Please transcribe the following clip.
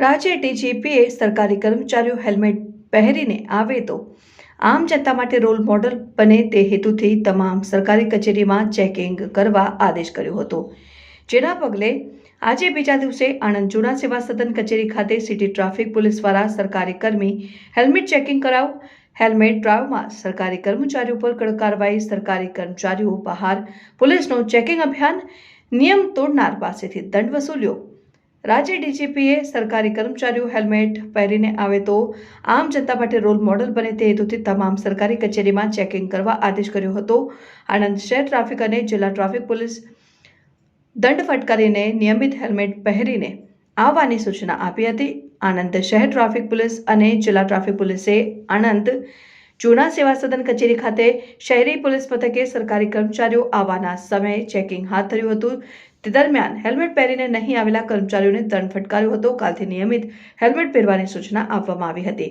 રાજ્ય ડીજીપીએ સરકારી કર્મચારીઓ હેલ્મેટ પહેરીને આવે તો આમ જનતા માટે રોલ મોડલ બને તે હેતુથી તમામ સરકારી કચેરીમાં ચેકિંગ કરવા આદેશ કર્યો હતો. જેના પગલે આજે બીજા દિવસે આણંદ જૂના સેવા સદન કચેરી ખાતે સિટી ટ્રાફિક પોલીસ દ્વારા સરકારી કર્મી હેલ્મેટ ચેકિંગ કરાવ, હેલ્મેટ ડ્રાઈવમાં સરકારી કર્મચારીઓ પર કડક કાર્યવાહી, સરકારી કર્મચારીઓ બહાર પોલીસનું ચેકિંગ અભિયાન નિયમ તોડનાર પાસેથી દંડ વસૂલ્યો. રાજ્ય ડીજીપીએ સરકારી કર્મચારીઓ હેલ્મેટ પહેરીને આવે તો આમ જનતા માટે રોલ મોડલ બને તે હેતુથી તમામ સરકારી કચેરીમાં ચેકિંગ કરવા આદેશ કર્યો હતો. આણંદ શહેર ટ્રાફિક અને જિલ્લા ટ્રાફિક પોલીસ દંડ ફટકારીને નિયમિત હેલ્મેટ પહેરીને આવવાની સૂચના આપી હતી. આણંદ શહેર ટ્રાફિક પોલીસ અને જિલ્લા ટ્રાફિક પોલીસે આણંદ જૂના સેવા સદન કચેરી ખાતે શહેરી પોલીસ મથકે સરકારી કર્મચારીઓ આવવાના સમયે ચેકિંગ હાથ ધર્યું હતું. તે દરમિયાન હેલ્મેટ પહેરીને નહીં આવેલા કર્મચારીઓને દંડ ફટકાર્યો હતો. કાલથી નિયમિત હેલ્મેટ પહેરવાની સૂચના આપવામાં આવી હતી.